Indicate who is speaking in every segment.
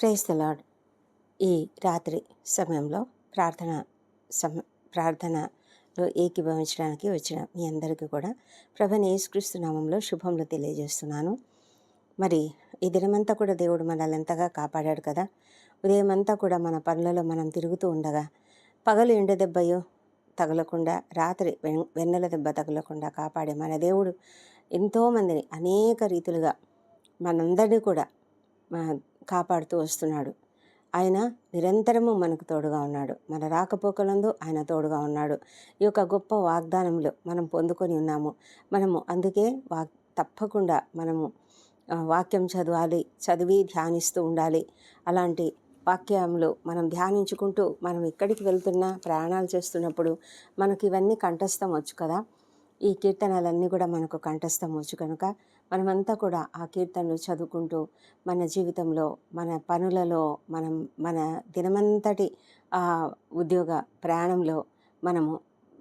Speaker 1: Praise the lord ఈ రాత్రి సమయంలో ప్రార్థన సమ ప్రార్థనలో ఏకీభవించడానికి వచ్చిన మీ అందరికీ కూడా ప్రభని యేసుక్రీస్తు నామంలో శుభములు తెలియజేస్తున్నాను. మరి ఈ దినమంతా కూడా దేవుడు మనల్ని ఎంతగా కాపాడాడు కదా? ఉదయం అంతా కూడా మన పనులలో మనం తిరుగుతూ ఉండగా పగలు ఎండ దెబ్బయో తగలకుండా రాత్రి వెన్- వెన్నెల దెబ్బ తగలకుండా కాపాడే మన దేవుడు ఎంతోమందిని అనేక రీతులుగా మనందరినీ కూడా కాపాడుతూ వస్తున్నాడు. ఆయన నిరంతరము మనకు తోడుగా ఉన్నాడు. మన రాకపోకలందు ఆయన తోడుగా ఉన్నాడు. ఈ యొక్క గొప్ప వాగ్దానంలో మనం పొందుకొని ఉన్నాము. మనము అందుకే వాక్ తప్పకుండా మనము వాక్యం చదవాలి చదివి ధ్యానిస్తూ ఉండాలి. అలాంటి వాక్యములు మనం ధ్యానించుకుంటూ మనం ఎక్కడికి వెళ్తున్నా ప్రయాణాలు చేస్తున్నప్పుడు మనకి ఇవన్నీ కంఠస్థం వచ్చు కదా. ఈ కీర్తనలన్నీ కూడా మనకు కంఠస్థం వచ్చు కనుక మనమంతా కూడా ఆ కీర్తనలు చదువుకుంటూ మన జీవితంలో మన పనులలో మనం మన దినమంతటి ఆ ఉద్యోగ ప్రయాణంలో మనము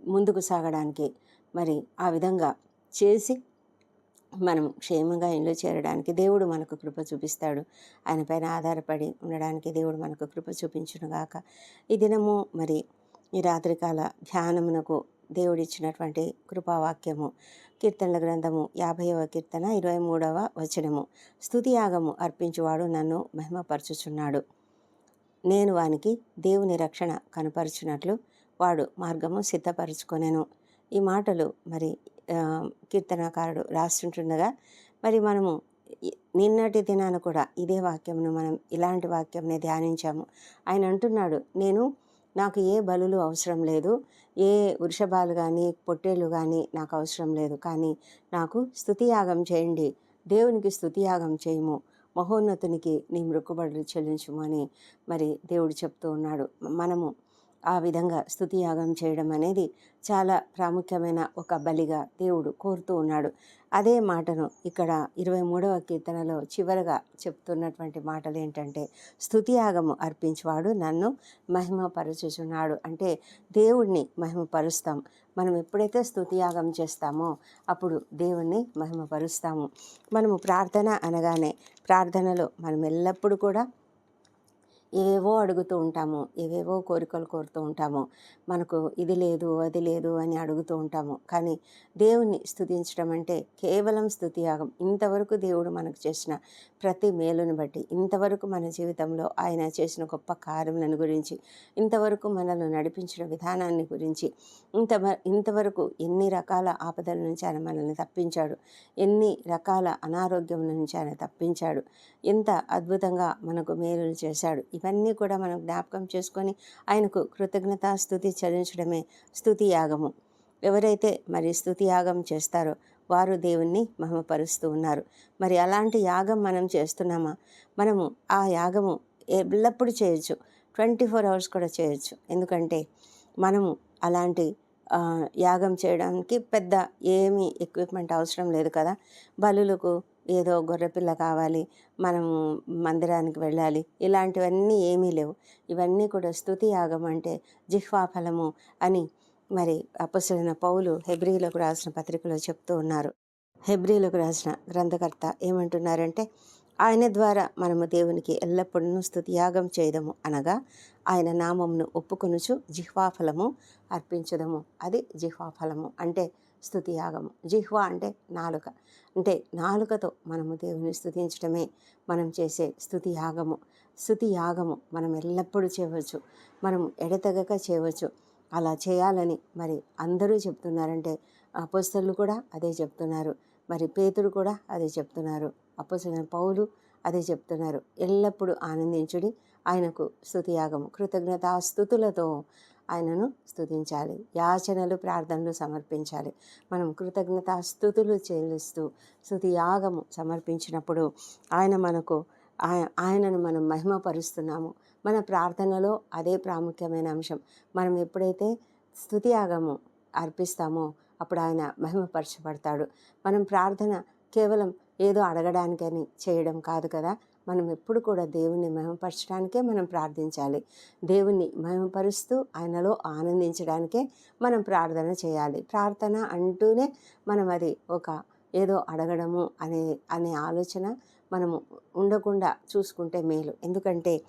Speaker 1: ముందుకు సాగడానికి మరి ఆ విధంగా చేసి మనం క్షేమంగా ఇంట్లో చేరడానికి దేవుడు మనకు కృప చూపిస్తాడు. ఆయన పైన ఆధారపడి ఉండడానికి దేవుడు మనకు కృప చూపించునుగాక. ఈ దినము మరి ఈ రాత్రికాల ధ్యానమునకు దేవుడిచ్చినటువంటి కృపావాక్యము. కీర్తనల గ్రంథము యాభైవ కీర్తన ఇరవై మూడవ వచనము స్థుతియాగము అర్పించువాడు నన్ను మహిమపరచుచున్నాడు. నేను వానికి దేవుని రక్షణ కనపరుచున్నట్లు వాడు మార్గము సిద్ధపరచుకొనెను. ఈ మాటలు మరి ఆ, కీర్తనకారుడు రాస్తుంటుండగా మరి మనము నిన్నటి దినాన కూడా ఇదే వాక్యంను మనం ఇలాంటి వాక్యంని ధ్యానించాము. ఆయన అంటున్నాడు నేను నాకు ఏ బలులు అవసరం లేదు. ఏ వృషభాలు కానీ పొట్టేళ్ళు కానీ నాకు అవసరం లేదు. కానీ నాకు స్థుతియాగం చేయండి. దేవునికి స్థుతియాగం చేయము. మహోన్నతునికి నీ మృక్కుబడులు చెల్లించుము అని మరి దేవుడు చెప్తూ ఉన్నాడు. మనము ఆ విధంగా స్థుతియాగం చేయడం అనేది చాలా ప్రాముఖ్యమైన ఒక బలిగా దేవుడు కోరుతూ ఉన్నాడు. అదే మాటను ఇక్కడ ఇరవై మూడవ కీర్తనలో చివరగా చెప్తున్నటువంటి మాటలు ఏంటంటే స్థుతియాగము అర్పించేవాడు నన్ను మహిమపరచుచున్నాడు. అంటే దేవుణ్ణి మహిమపరుస్తాం. మనం ఎప్పుడైతే స్థుతియాగం చేస్తామో అప్పుడు దేవుణ్ణి మహిమపరుస్తాము. మనము ప్రార్థన అనగానే ప్రార్థనలో మనం ఎల్లప్పుడూ కూడా ఏవేవో అడుగుతూ ఉంటాము. ఏవేవో కోరికలు కోరుతూ ఉంటాము. మనకు ఇది లేదు అది లేదు అని అడుగుతూ ఉంటాము. కానీ దేవుణ్ణి స్థుతించడం అంటే కేవలం స్తుతియాగం ఇంతవరకు దేవుడు మనకు చేసిన ప్రతి మేలుని బట్టి ఇంతవరకు మన జీవితంలో ఆయన చేసిన గొప్ప కార్యములను గురించి ఇంతవరకు మనల్ని నడిపించిన విధానాన్ని గురించి ఇంత ఇంతవరకు ఎన్ని రకాల ఆపదల నుంచి ఆయన మనల్ని తప్పించాడు ఎన్ని రకాల అనారోగ్యం నుంచి ఆయన తప్పించాడు ఎంత అద్భుతంగా మనకు మేలులు చేశాడు ఇవన్నీ కూడా మనం జ్ఞాపకం చేసుకొని ఆయనకు కృతజ్ఞతా స్థుతి చెల్లించడమే స్థుతి యాగము. ఎవరైతే మరి స్థుతి యాగం చేస్తారో వారు దేవుణ్ణి మహిమపరుస్తూ ఉన్నారు. మరి అలాంటి యాగం మనం చేస్తున్నామా? మనము ఆ యాగము ఎల్లప్పుడూ చేయొచ్చు. ట్వంటీ ఫోర్ అవర్స్ కూడా చేయొచ్చు. ఎందుకంటే మనము అలాంటి యాగం చేయడానికి పెద్ద ఏమీ ఎక్విప్మెంట్ అవసరం లేదు కదా. బలులకు ఏదో గొర్రెపిల్ల కావాలి మనం మందిరానికి వెళ్ళాలి ఇలాంటివన్నీ ఏమీ లేవు. ఇవన్నీ కూడా స్థుతి యాగం అంటే జిహ్వాఫలము అని మరి అపసరైన పౌలు హెబ్రిలకు రాసిన పత్రికలో చెప్తూ ఉన్నారు. హెబ్రిలకు రాసిన గ్రంథకర్త ఏమంటున్నారంటే ఆయన ద్వారా మనము దేవునికి ఎల్లప్పుడూ స్థుతి యాగం చేయదము అనగా ఆయన నామమును ఒప్పుకొనుచు జిహ్వాఫలము అర్పించదము. అది జిహ్వాఫలము అంటే స్థుతియాగము. జిహ్వా అంటే నాలుక. అంటే నాలుకతో మనము దేవుని స్థుతించడమే మనం చేసే స్థుతియాగము. యాగము యాగము మనం ఎల్లప్పుడూ చేయవచ్చు. మనం ఎడతెగక చేయవచ్చు. అలా చేయాలని మరి అందరూ చెప్తున్నారంటే అపోస్తలు కూడా అదే చెప్తున్నారు. మరి పేతుడు కూడా అదే చెప్తున్నారు. అపోస్తలైన పౌలు అదే చెప్తున్నారు. ఎల్లప్పుడూ ఆనందించుడి. ఆయనకు స్తుతియాగము కృతజ్ఞతాస్థుతులతో ఆయనను స్థుతించాలి యాచనలు ప్రార్థనలు సమర్పించాలి. మనం కృతజ్ఞత స్థుతులు చెల్లిస్తూ స్థుతి యాగము సమర్పించినప్పుడు ఆయన మనకు ఆయనను మనం మహిమపరుస్తున్నాము. మన ప్రార్థనలో అదే ప్రాముఖ్యమైన అంశం. మనం ఎప్పుడైతే స్థుతి యాగము అర్పిస్తామో అప్పుడు ఆయన మహిమపరచబడతాడు. మనం ప్రార్థన కేవలం ఏదో అడగడానికని చేయడం కాదు కదా. మనం ఎప్పుడు కూడా దేవుణ్ణి మహిమపరచడానికే మనం ప్రార్థించాలి. దేవుణ్ణి మహిమపరుస్తూ ఆయనలో ఆనందించడానికే మనం ప్రార్థన చేయాలి. ప్రార్థన అంటూనే మనం అది ఒక ఏదో అడగడము అనే అనే ఆలోచన మనము ఉండకుండా చూసుకుంటే మేలు. ఎందుకంటే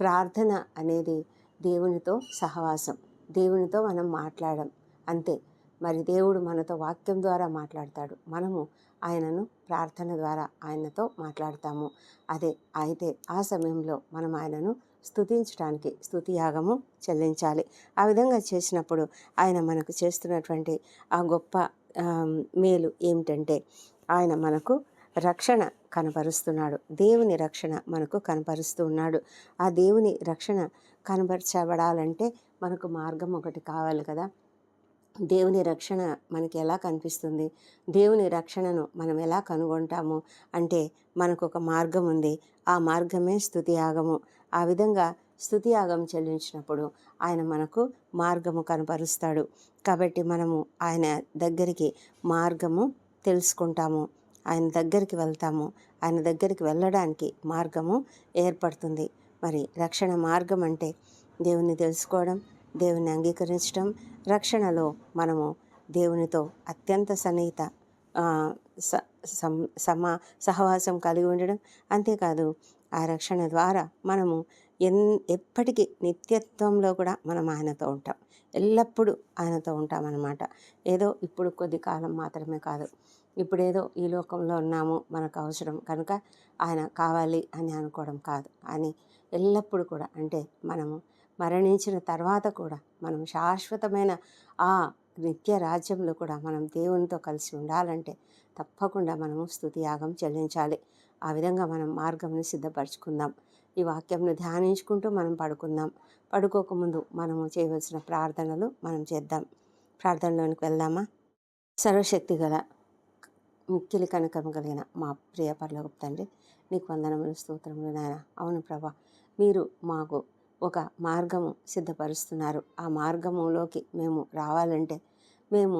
Speaker 1: ప్రార్థన అనేది దేవునితో సహవాసం. దేవునితో మనం మాట్లాడడం అంతే. మరి దేవుడు మనతో వాక్యం ద్వారా మాట్లాడతాడు. మనము ఆయనను ప్రార్థన ద్వారా ఆయనతో మాట్లాడతాము. అదే అయితే ఆ సమయంలో మనం ఆయనను స్థుతించడానికి స్థుతి యాగము చెల్లించాలి. ఆ విధంగా చేసినప్పుడు ఆయన మనకు చేస్తున్నటువంటి ఆ గొప్ప మేలు ఏమిటంటే ఆయన మనకు రక్షణ కనపరుస్తున్నాడు దేవుని రక్షణ మనకు కనపరుస్తూ ఉన్నాడు. ఆ దేవుని రక్షణ కనపరచబడాలంటే మనకు మార్గం ఒకటి కావాలి కదా. దేవుని రక్షణ మనకి ఎలా కనిపిస్తుంది? దేవుని రక్షణను మనం ఎలా కనుగొంటాము? అంటే మనకు ఒక మార్గం ఉంది. ఆ మార్గమే స్థుతి యాగము. ఆ విధంగా స్థుతి యాగం చెల్లించినప్పుడు ఆయన మనకు మార్గము కనపరుస్తాడు. కాబట్టి మనము ఆయన దగ్గరికి మార్గము తెలుసుకుంటాము. ఆయన దగ్గరికి వెళ్తాము. ఆయన దగ్గరికి వెళ్ళడానికి మార్గము ఏర్పడుతుంది. మరి రక్షణ మార్గం అంటే దేవుణ్ణి తెలుసుకోవడం దేవుని అంగీకరించడం రక్షణలో మనము దేవునితో అత్యంత సన్నిహిత స- సమా సహవాసం కలిగి ఉండడం. అంతేకాదు ఆ రక్షణ ద్వారా మనము ఎన్ ఎప్పటికీ నిత్యత్వంలో కూడా మనం ఆయనతో ఉంటాం. ఎల్లప్పుడూ ఆయనతో ఉంటామన్నమాట ఏదో ఇప్పుడు కొద్ది కాలం మాత్రమే కాదు. ఇప్పుడేదో ఈ లోకంలో ఉన్నాము మనకు అవసరం కనుక ఆయన కావాలి అని అనుకోవడం కాదు. అని ఎల్లప్పుడూ కూడా అంటే మనము మరణించిన తర్వాత కూడా మనం శాశ్వతమైన ఆ నిత్య రాజ్యంలో కూడా మనం దేవునితో కలిసి ఉండాలంటే తప్పకుండా మనము స్తుతి యాగం చెల్లించాలి. ఆ విధంగా మనం మార్గంను సిద్ధపరచుకుందాం. ఈ వాక్యంను ధ్యానించుకుంటూ మనం పడుకుందాం. పడుకోకముందు మనము చేయవలసిన ప్రార్థనలు మనం చేద్దాం. ప్రార్థనలోనికి వెళ్దామా? సర్వశక్తి గల మిక్కిలి కనకం కలిగిన మా ప్రియ పరలోకపు తండ్రి నీకు వందనములు స్తోత్రములు నాయన. అవును ప్రభా మీరు మాకు ఒక మార్గము సిద్ధపరుస్తున్నారు. ఆ మార్గములోకి మేము రావాలంటే మేము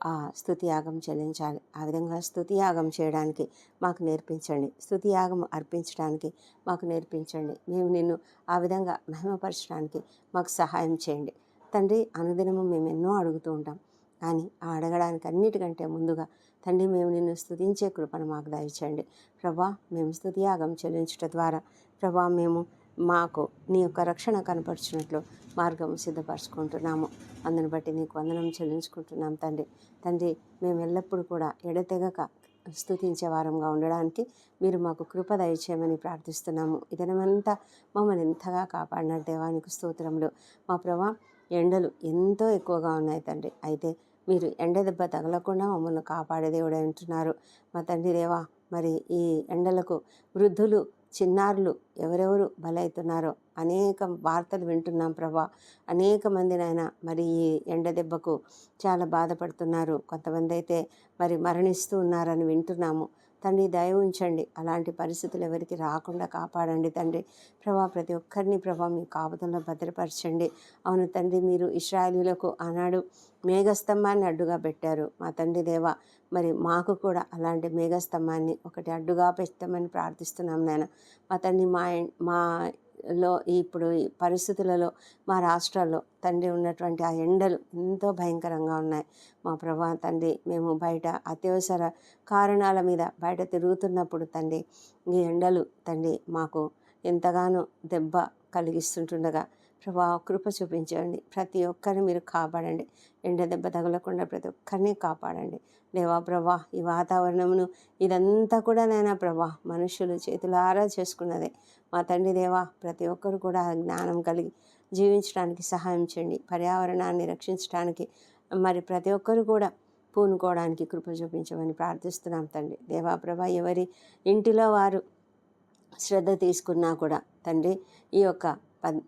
Speaker 1: ఆ స్థుతియాగం చెల్లించాలి. ఆ విధంగా స్థుతియాగం చేయడానికి మాకు నేర్పించండి. స్థుతియాగం అర్పించడానికి మాకు నేర్పించండి. మేము నిన్ను ఆ విధంగా మహిమపరచడానికి మాకు సహాయం చేయండి. తండ్రి అనుదినము మేము ఎన్నో అడుగుతూ ఉంటాం. కానీ ఆ అడగడానికి అన్నిటికంటే ముందుగా తండ్రి మేము నిన్ను స్థుతించే కృపను మాకు దయచేయండి. ప్రభా మేము స్తుతియాగం చెల్లించట ద్వారా ప్రభా మేము మాకు నీ యొక్క రక్షణ కనపరుచున్నట్లు మార్గం సిద్ధపరచుకుంటున్నాము. అందుని బట్టి నీకు వందనం చెల్లించుకుంటున్నాం తండ్రి. తండ్రి మేము ఎల్లప్పుడూ కూడా ఎడతెగక స్థుతించే వారంగా ఉండడానికి మీరు మాకు కృప దయచేయమని ప్రార్థిస్తున్నాము. ఇదనమంతా మమ్మల్ని ఎంతగా కాపాడిన దేవానికి స్తోత్రములు. మా ప్రభా ఎండలు ఎంతో ఎక్కువగా ఉన్నాయి తండ్రి. అయితే మీరు ఎండ దెబ్బ తగలకుండా మమ్మల్ని కాపాడే దేవుడు అంటున్నారు మా తండ్రి దేవా మరి ఈ ఎండలకు వృద్ధులు చిన్నారులు ఎవరెవరు బలవుతున్నారో అనేక వార్తలు వింటున్నాం ప్రభా. అనేక మంది నాయన మరి ఈ ఎండ దెబ్బకు చాలా బాధపడుతున్నారు. కొంతమంది అయితే మరి మరణిస్తూ ఉన్నారని వింటున్నాము. తండ్రి దయ ఉంచండి. అలాంటి పరిస్థితులు ఎవరికి రాకుండా కాపాడండి తండ్రి. ప్రభా ప్రతి ఒక్కరిని ప్రభా మీ కాపుతంలో భద్రపరచండి. అవును తండ్రి మీరు ఇస్రాయలీలకు ఆనాడు మేఘస్తంభాన్ని అడ్డుగా పెట్టారు. మా తండ్రి దేవ మరి మాకు కూడా అలాంటి మేఘస్తంభాన్ని ఒకటి అడ్డుగా పెట్టమని ప్రార్థిస్తున్నాం నేను మా తండ్రి మా మా లో ఇప్పుడు ఈ పరిస్థితులలో మా రాష్ట్రాల్లో తండ్రి ఉన్నటువంటి ఆ ఎండలు ఎంతో భయంకరంగా ఉన్నాయి. మా ప్రభా తండ్రి మేము బయట అత్యవసర కారణాల మీద బయట తిరుగుతున్నప్పుడు తండ్రి ఈ ఎండలు తండ్రి మాకు ఎంతగానో దెబ్బ కలిగిస్తుంటుండగా ప్రభా కృప చూపించండి. ప్రతి ఒక్కరిని మీరు కాపాడండి. ఎండ దెబ్బ తగలకుండా ప్రతి ఒక్కరిని కాపాడండి. దేవా ప్రభా ఈ వాతావరణమును ఇదంతా కూడా నైనా ప్రభా మనుషులు చేతులారా చేసుకున్నదే. మా తండ్రి దేవా ప్రతి ఒక్కరు కూడా జ్ఞానం కలిగి జీవించడానికి సహాయం చేయండి. పర్యావరణాన్ని రక్షించడానికి మరి ప్రతి ఒక్కరు కూడా పూనుకోవడానికి కృప చూపించమని ప్రార్థిస్తున్నాం తండ్రి. దేవాప్రభ ఎవరి ఇంటిలో వారు శ్రద్ధ తీసుకున్నా కూడా తండ్రి ఈ యొక్క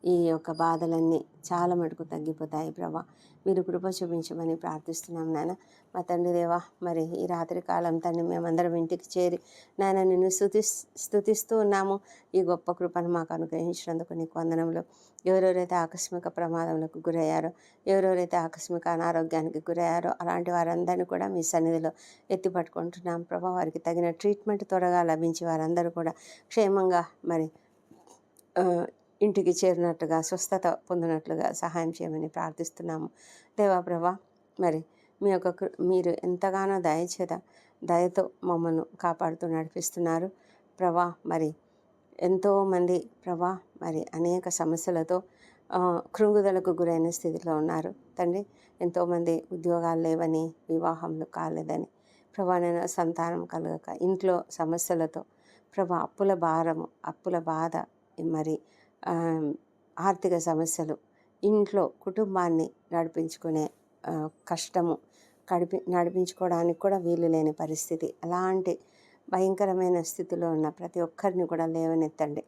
Speaker 1: ఈ యొక్క బాధలన్నీ చాలా మటుకు తగ్గిపోతాయి ప్రభా. మీరు కృప చూపించమని ప్రార్థిస్తున్నాం నాయన మా తండ్రి దేవా మరి ఈ రాత్రి కాలం తండ్రి మేమందరం ఇంటికి చేరి నాయన నిన్ను స్థుతి స్థుతిస్తూ ఉన్నాము. ఈ గొప్ప కృపను మాకు అనుగ్రహించినందుకు నీకు వందనములు. ఎవరెవరైతే ఆకస్మిక ప్రమాదములకు గురయ్యారో ఎవరెవరైతే ఆకస్మిక అనారోగ్యానికి గురయ్యారో అలాంటి వారందరినీ కూడా మీ సన్నిధిలో ఎత్తి పట్టుకుంటున్నాం ప్రభా. వారికి తగిన ట్రీట్మెంట్ త్వరగా లభించి వారందరూ కూడా క్షేమంగా మరి ఇంటికి చేరినట్టుగా స్వస్థత పొందినట్లుగా సహాయం చేయమని ప్రార్థిస్తున్నాము. దేవాప్రభా మరి మీ యొక్క మీరు ఎంతగానో దయచేత దయతో మమ్మల్ని కాపాడుతూ నడిపిస్తున్నారు. ప్రభా మరి ఎంతోమంది ప్రభా మరి అనేక సమస్యలతో కృంగుదలకు గురైన స్థితిలో ఉన్నారు. తండ్రి ఎంతోమంది ఉద్యోగాలు లేవని వివాహంలో కాలేదని. ప్రభా సంతానం కలగక ఇంట్లో సమస్యలతో ప్రభా అప్పుల భారము అప్పుల బాధ మరి ఆర్థిక సమస్యలు ఇంట్లో కుటుంబాన్ని నడిపించుకునే కష్టము కడిపి నడిపించుకోవడానికి కూడా వీలు లేని పరిస్థితి. అలాంటి భయంకరమైన స్థితిలో ఉన్న ప్రతి ఒక్కరిని కూడా లేవనెత్తండి.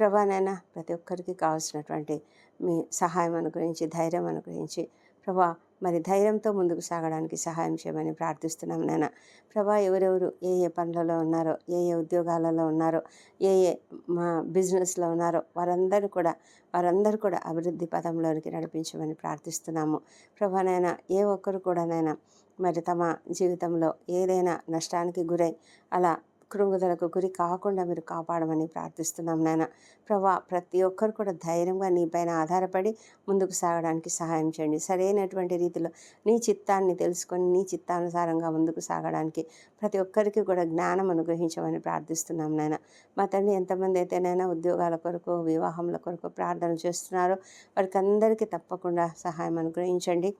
Speaker 1: ప్రభానైనా ప్రతి ఒక్కరికి కావాల్సినటువంటి మీ సహాయం అనుగ్రహించి ధైర్యం అనుగ్రహించి ప్రభా మరి ధైర్యంతో ముందుకు సాగడానికి సహాయం చేయమని ప్రార్థిస్తున్నాం నాన్న. ప్రభా ఎవరెవరు ఏ ఏ పనులలో ఉన్నారో ఏ ఏ ఉద్యోగాలలో ఉన్నారో ఏ ఏ మా బిజినెస్లో ఉన్నారో వారందరూ కూడా వారందరూ కూడా అభివృద్ధి పదంలోనికి నడిపించమని ప్రార్థిస్తున్నాము. ప్రభా నైనా ఏ ఒక్కరు కూడా నైనా మరి తమ జీవితంలో ఏదైనా నష్టానికి గురై అలా కృంగుదలకు గురి కాకుండా మీరు కాపాడమని ప్రార్థిస్తున్నాం నాయన. ప్రభా ప్రతి ఒక్కరు కూడా ధైర్యంగా నీ పైన ఆధారపడి ముందుకు సాగడానికి సహాయం చేయండి. సరైనటువంటి రీతిలో నీ చిత్తాన్ని తెలుసుకొని నీ చిత్తానుసారంగా ముందుకు సాగడానికి ప్రతి ఒక్కరికి కూడా జ్ఞానం అనుగ్రహించమని ప్రార్థిస్తున్నాం నాయన. మా తండ్రి ఎంతమంది అయితేనైనా ఉద్యోగాల కొరకు వివాహముల కొరకు ప్రార్థన చేస్తున్నారో వారికి అందరికీ తప్పకుండా సహాయం అనుగ్రహించండి.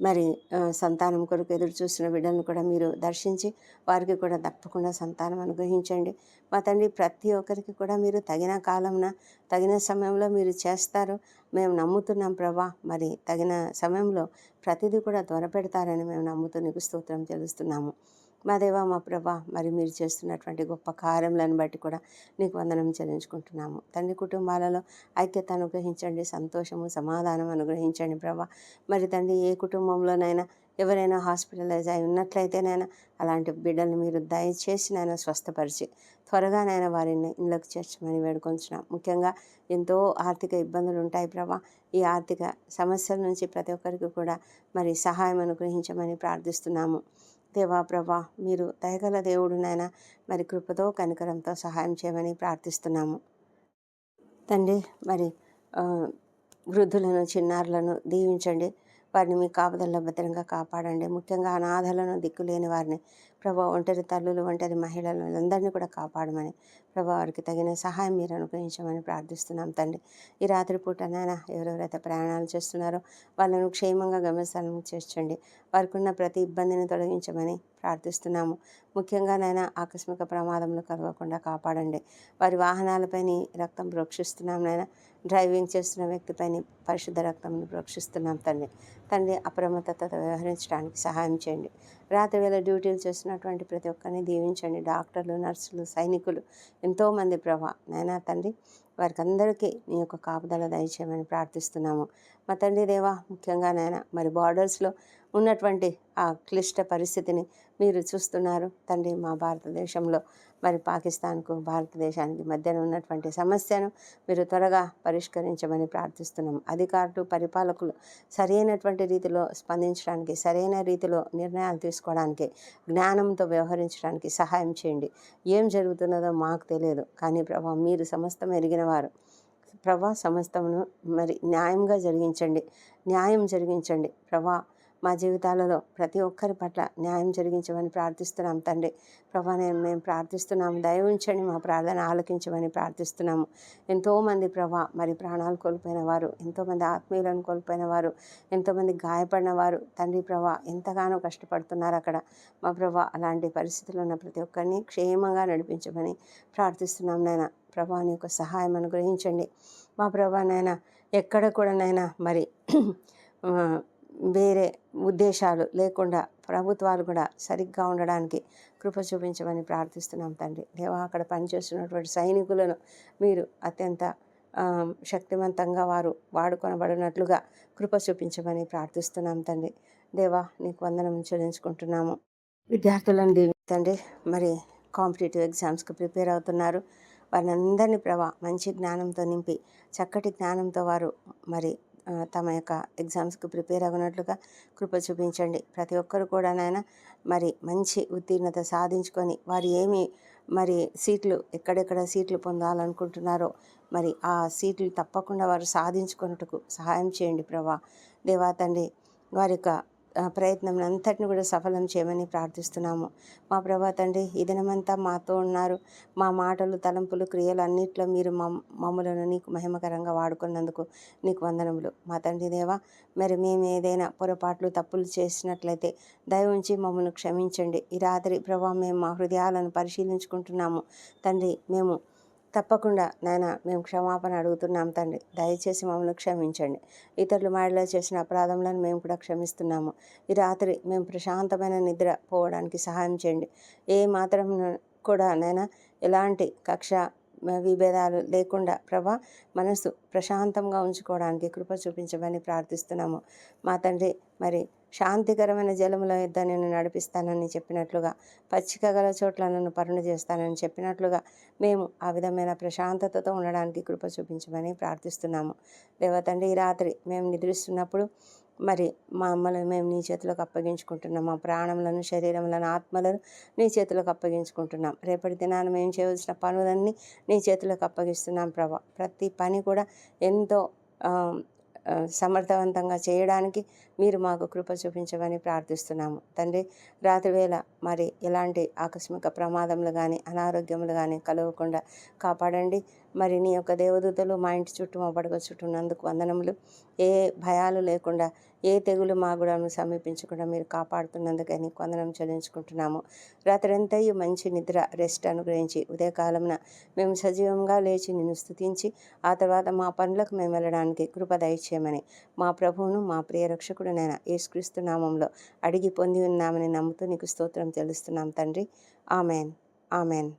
Speaker 1: మరి సంతానం కొరకు ఎదురు చూస్తున్న బిడ్డలను కూడా మీరు దర్శించి వారికి కూడా తప్పకుండా సంతానం అనుగ్రహించండి. మా తండ్రి ప్రతి ఒక్కరికి కూడా మీరు తగిన కాలంన తగిన సమయంలో మీరు చేస్తారు. మేము నమ్ముతున్నాం ప్రభా మరి తగిన సమయంలో ప్రతిదీ కూడా త్వరపెడతారని మేము నమ్ముతూ నీకు స్తోత్రం తెలుస్తున్నాము మా దేవ మా ప్రభా మరి మీరు చేస్తున్నటువంటి గొప్ప కార్యములను బట్టి కూడా నీకు వందనం చెల్లించుకుంటున్నాము. తండ్రి కుటుంబాలలో ఐక్యత అనుగ్రహించండి సంతోషము సమాధానం అనుగ్రహించండి ప్రభా. మరి తండ్రి ఏ కుటుంబంలోనైనా ఎవరైనా హాస్పిటలైజ్ అయి ఉన్నట్లయితేనైనా అలాంటి బిడ్డల్ని మీరు దయచేసి నాయన స్వస్థపరిచి త్వరగానైనా వారిని ఇళ్ళకు చేర్చమని వేడుకొంచున్నాం. ముఖ్యంగా ఎంతో ఆర్థిక ఇబ్బందులు ఉంటాయి ప్రభా. ఈ ఆర్థిక సమస్యల నుంచి ప్రతి ఒక్కరికి కూడా మరి సహాయం అనుగ్రహించమని ప్రార్థిస్తున్నాము. దేవా ప్రభా మీరు దయగల దేవుడు నాయన మరి కృపతో కనికరంతో సహాయం చేయమని ప్రార్థిస్తున్నాము. తండ్రి మరి వృద్ధులను చిన్నారులను దీవించండి. వారిని మీ కాపుదల్లో భద్రంగా కాపాడండి. ముఖ్యంగా అనాథలను దిక్కులేని వారిని ప్రభా ఒంటరి తల్లులు ఒంటరి మహిళలు అందరినీ కూడా కాపాడమని ప్రభా వారికి తగిన సహాయం మీరు అనుగ్రహించమని ప్రార్థిస్తున్నాం తండ్రి. ఈ రాత్రి పూట నాయన ఎవరెవరైతే ప్రయాణాలు చేస్తున్నారో వాళ్ళను క్షేమంగా గమ్యస్థానం చేర్చండి. వారికి ఉన్న ప్రతి ఇబ్బందిని తొలగించమని ప్రార్థిస్తున్నాము. ముఖ్యంగా నాయన ఆకస్మిక ప్రమాదంలో కలగకుండా కాపాడండి. వారి వాహనాలపై రక్తం ప్రోక్షిస్తున్నాం నాయన. డ్రైవింగ్ చేస్తున్న వ్యక్తిపైన పరిశుద్ధ రక్తంను ప్రోక్షిస్తున్నాం తండ్రి. తండ్రి అప్రమత్తతతో వ్యవహరించడానికి సహాయం చేయండి. రాత్రి వేళ డ్యూటీలు చేస్తున్నటువంటి ప్రతి ఒక్కరిని దీవించండి. డాక్టర్లు నర్సులు సైనికులు ఎంతోమంది ప్రభా. నాయనా తండ్రి వారికి అందరికీ నీ యొక్క కాపుదల దయచేయమని ప్రార్థిస్తున్నాము. మా తండ్రి దేవా ముఖ్యంగా నాయన మరి బార్డర్స్లో ఉన్నటువంటి ఆ క్లిష్ట పరిస్థితిని మీరు చూస్తున్నారు. తండ్రి మా భారతదేశంలో మరి పాకిస్తాన్కు భారతదేశానికి మధ్యన ఉన్నటువంటి సమస్యను మీరు త్వరగా పరిష్కరించమని ప్రార్థిస్తున్నాం. అధికారులు పరిపాలకులు సరైనటువంటి రీతిలో స్పందించడానికి సరైన రీతిలో నిర్ణయాలు తీసుకోవడానికి జ్ఞానంతో వ్యవహరించడానికి సహాయం చేయండి. ఏం జరుగుతున్నదో మాకు తెలియదు. కానీ ప్రభా మీరు సమస్తం ఎరిగిన వారు. ప్రభా సమస్తమును మరి న్యాయంగా జరిగించండి. న్యాయం జరిగించండి. ప్రభా మా జీవితాలలో ప్రతి ఒక్కరి పట్ల న్యాయం జరిగించమని ప్రార్థిస్తున్నాం తండ్రి. ప్రభా నేను మేము ప్రార్థిస్తున్నాము. దయ ఉంచండి మా ప్రార్థన ఆలకించమని ప్రార్థిస్తున్నాము. ఎంతోమంది ప్రభా మరి ప్రాణాలు కోల్పోయిన వారు ఎంతోమంది ఆత్మీయులను కోల్పోయిన వారు ఎంతోమంది గాయపడిన వారు తండ్రి ప్రభా ఎంతగానో కష్టపడుతున్నారు అక్కడ. మా ప్రభా అలాంటి పరిస్థితుల్లో ఉన్న ప్రతి ఒక్కరిని క్షేమంగా నడిపించమని ప్రార్థిస్తున్నాం నాయన. ప్రభా నీ యొక్క సహాయం అనుగ్రహించండి. మా ప్రభా నాయన ఎక్కడ కూడా నైనా మరి వేరే ఉద్దేశాలు లేకుండా ప్రభుత్వాలు కూడా సరిగ్గా ఉండడానికి కృప చూపించమని ప్రార్థిస్తున్నాం తండ్రి. దేవా అక్కడ పనిచేస్తున్నటువంటి సైనికులను మీరు అత్యంత శక్తివంతంగా వారు వాడుకొనబడినట్లుగా కృప చూపించమని ప్రార్థిస్తున్నాం తండ్రి. దేవా నీకు వందనం చెల్లించుకుంటున్నాము. విద్యార్థులను దీవించండి మరి కాంపిటేటివ్ ఎగ్జామ్స్కి ప్రిపేర్ అవుతున్నారు. వారిని అందరినీ ప్రభా మంచి జ్ఞానంతో నింపి చక్కటి జ్ఞానంతో వారు మరి తమ యొక్క ఎగ్జామ్స్కి ప్రిపేర్ అవ్వనట్లుగా కృప చూపించండి. ప్రతి ఒక్కరు కూడా నాయన మరి మంచి ఉత్తీర్ణత సాధించుకొని వారు ఏమి మరి సీట్లు ఎక్కడెక్కడ సీట్లు పొందాలనుకుంటున్నారో మరి ఆ సీట్లు తప్పకుండా వారు సాధించుకున్నట్టుకు సహాయం చేయండి ప్రభా. దేవా తండ్రి వారి యొక్క ప్రయత్నం అంతటిని కూడా సఫలం చేయమని ప్రార్థిస్తున్నాము. మా ప్రభా తండ్రి ఈ దినమంతా మాతో ఉన్నారు. మా మాటలు తలంపులు క్రియలు అన్నిట్లో మీరు మమ్ మమ్మలను నీకు మహిమకరంగా వాడుకున్నందుకు నీకు వందనములు. మా తండ్రి దేవా మరి మేము ఏదైనా పొరపాట్లు తప్పులు చేసినట్లయితే దయ ఉంచి మమ్మల్ని క్షమించండి. ఈ రాత్రి ప్రభా మేము మా హృదయాలను పరిశీలించుకుంటున్నాము. తండ్రి మేము తప్పకుండా నాయన మేము క్షమాపణ అడుగుతున్నాం తండ్రి. దయచేసి మమ్మల్ని క్షమించండి. ఇతరులు మాడిలో చేసిన అపరాధములను మేము కూడా క్షమిస్తున్నాము. ఈ రాత్రి మేము ప్రశాంతమైన నిద్ర పోవడానికి సహాయం చేయండి. ఏ మాత్రం కూడా నైనా ఎలాంటి కక్ష విభేదాలు లేకుండా ప్రభా మనసు ప్రశాంతంగా ఉంచుకోవడానికి కృప చూపించమని ప్రార్థిస్తున్నాము. మా తండ్రి మరి శాంతికరమైన జలముల యొద్ద నేను నడిపిస్తానని చెప్పినట్లుగా పచ్చిక గల చోట్ల నన్ను పరుణ చేస్తానని చెప్పినట్లుగా మేము ఆ విధమైన ప్రశాంతతతో ఉండడానికి కృప చూపించమని ప్రార్థిస్తున్నాము. దేవతండ్రి ఈ రాత్రి మేము నిద్రిస్తున్నప్పుడు మరి మా అమ్మలను మేము నీ చేతులకు అప్పగించుకుంటున్నాం. మా ప్రాణములను శరీరములను ఆత్మలను నీ చేతులకు అప్పగించుకుంటున్నాం. రేపటి దినాన మేము చేయవలసిన పనులన్నీ నీ చేతులకు అప్పగిస్తున్నాం ప్రభా. ప్రతి పని కూడా ఎంతో సమర్థవంతంగా చేయడానికి మీరు మాకు కృప చూపించమని ప్రార్థిస్తున్నాము. తండ్రి రాత్రి వేళ మరి ఎలాంటి ఆకస్మిక ప్రమాదములు కానీ అనారోగ్యములు కానీ కలగకుండా కాపాడండి. మరి నీ యొక్క దేవదూతలు మా ఇంటి చుట్టూ మా పడక చుట్టూ ఉన్నందుకు వందనములు. ఏ భయాలు లేకుండా ఏ తెగులు మా గుడను సమీపించకుండా మీరు కాపాడుతున్నందుకే నీకు వందనం చెల్లించుకుంటున్నాము. రాత్రంతయు మంచి నిద్ర రెస్ట్ అనుగ్రహించి ఉదయకాలమున మేము సజీవంగా లేచి నిన్ను స్థుతించి ఆ తర్వాత మా పనులకు మేము వెళ్ళడానికి కృప దయచేయమని మా ప్రభువును మా ప్రియ రక్షకుడునైన యేసుక్రీస్తు నామంలో అడిగి పొంది ఉన్నామని నమ్ముతూ నీకు స్తోత్రం తెలుస్తున్నాం తండ్రి. ఆమెన్. ఆమెన్.